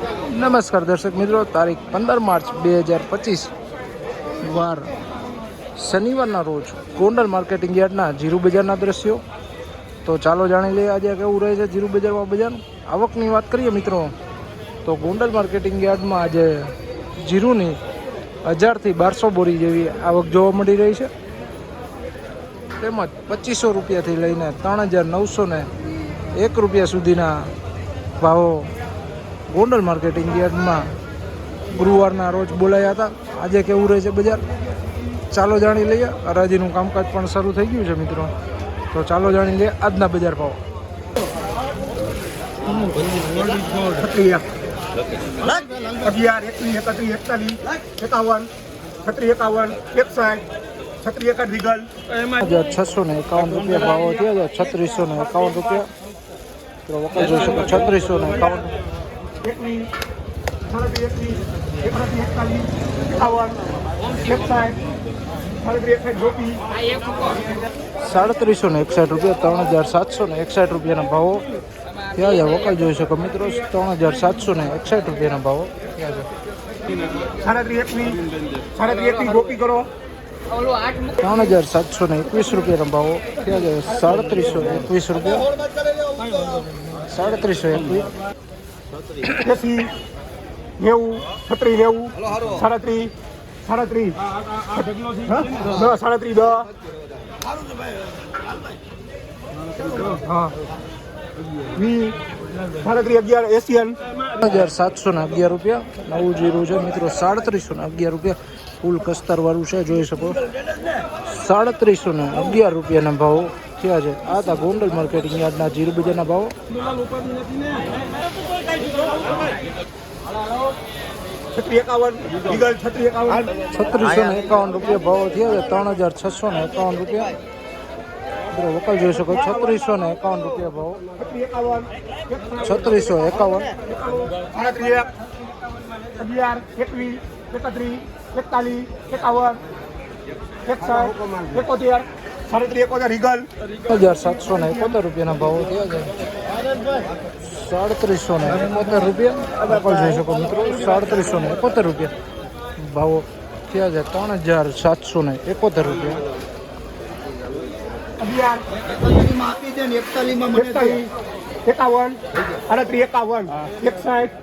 નમસ્કાર દર્શક મિત્રો, તારીખ પંદર માર્ચ બે હજાર પચીસ વાર શનિવારના રોજ ગોંડલ માર્કેટિંગ યાર્ડના જીરુ બજારના દ્રશ્યો. તો ચાલો જાણી લઈએ આજે કેવું રહે છે જીરુ બજારમાં બજાર. આવકની વાત કરીએ મિત્રો, તો ગોંડલ માર્કેટિંગ યાર્ડમાં આજે જીરુની હજારથી બારસો બોરી જેવી આવક જોવા મળી રહી છે. તેમજ પચીસો રૂપિયાથી લઈને ત્રણ હજાર નવસો ને એક રૂપિયા સુધીના ભાવો ગોંડલ માર્કેટિંગ યાર્ડમાં ગુરુવારના રોજ બોલાયા હતા. આજે કેવું રહે છે બજાર? ચાલો જાણી લઈએ. હરાજીનું કામકાજ પણ શરૂ થઈ ગયું છે, મિત્રો. તો ચાલો જાણી લઈએ આજના બજાર ભાવ. અગિયાર, એકત્રીસ એકતાલીસ, એકાવન, છત્રીસ, એકાવન, એકસાઠ, છત્રીસ, એકાદ રીગલ હજાર છસો ને એકાવન રૂપિયા ભાવો થયો છત્રીસો ને એકાવન રૂપિયા. વખત જોઈ શકો, છત્રીસો ને એકાવન. એકવીસ સાડત્રીસ એકવીસ એકત્રીસ એકતાલીસ એકાવન એકસાઠ સાડત્રીસ એકસાઠ જોપી સાડત્રીસો ને એકસાઠ રૂપિયા ત્રણ હજાર સાતસો ને એકસાઠ રૂપિયાના ભાવો. ત્યાં છે વકલ જોઈ શકો મિત્રો ત્રણ હજાર સાતસો ને એકસાઠ રૂપિયાના ભાવો. ત્રણ હજાર સાતસો ને એકવીસ રૂપિયાના ભાવો. થયા છે? સાડત્રીસો એકવીસ રૂપિયા. સાડત્રીસો એકવીસ. એસી નેવું છત્રીસ નેવું સાડત્રીસ સાડત્રીસ દસ સાડત્રીસ દસ હા સાડત્રીસ અગિયાર એશિયન હજાર સાતસો અગિયાર રૂપિયા નવું જીરું છે મિત્રો સાડત્રીસો ને અગિયાર રૂપિયા ફૂલ કસ્તરવાળું છે જોઈ શકો સાડત્રીસો અગિયાર રૂપિયાના ભાવ થયા છે આ હતા ગોંડલ માર્કેટિંગ યાર્ડના જીરું બજારના ભાવો છત્રીસ ને એકાવન રૂપિયા ભાવ થયો છે ત્રણ હજાર છસો ને એકાવન રૂપિયા. વકલ જોઈ શકો છત્રીસો ને એકાવન રૂપિયા ભાવ. છત્રીસો એકાવન. હજાર સાતસો ને એકોતેર રૂપિયાના ભાવો થયા છે. સાડત્રીસો ને એકોતેર રૂપિયા. પણ જોઈ શકો મિત્રો સાડત્રીસો ને એકોતેર રૂપિયા. ભાવો થયા છે ત્રણ હજાર સાતસો ને એકોતેર રૂપિયા એકાવન. આડત્રીસ એકાવન. એકસાઠ.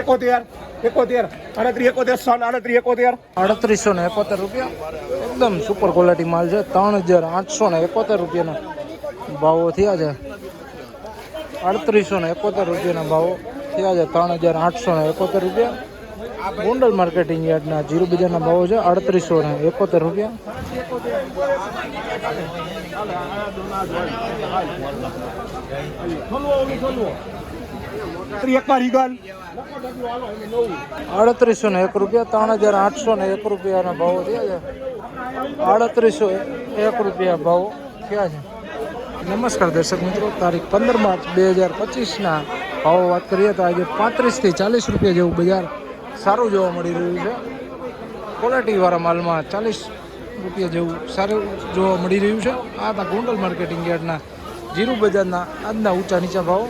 એકોતેર. એકોતેર. આડત્રીસ એકોતેર સન આડત્રીસ એકોતેર. અડત્રીસો ને એકોતેર રૂપિયા. એકદમ સુપર ક્વોલિટી માલ છે. ત્રણ હજાર આઠસો ને એકોતેર રૂપિયાના ભાવો થયા છે. અડત્રીસો ને એકોતેર રૂપિયાના ભાવો થયા છે ત્રણ હજાર આઠસો ને એકોતેર રૂપિયા. ગોંડલ માર્કેટિંગ યાર્ડના જીરો બજારના ભાવો છે અડત્રીસો ને એકોતેર રૂપિયા. અડત્રીસો ને એક રૂપિયા ત્રણ હજાર આઠસો ને એક રૂપિયાના ભાવો થયા છે. અડત્રીસો એક રૂપિયા ભાવો થયા છે. નમસ્કાર દર્શક મિત્રો, તારીખ પંદર માર્ચ બે હજાર પચીસના ભાવો વાત કરીએ તો આજે પાંત્રીસથી ચાલીસ રૂપિયા જેવું બજાર સારું જોવા મળી રહ્યું છે. ક્વોલિટીવાળા માલમાં ચાલીસ રૂપિયા જેવું સારું જોવા મળી રહ્યું છે. આ હતા ગોંડલ માર્કેટિંગ યાર્ડના જીરું બજારના આજના ઊંચા નીચા ભાવો.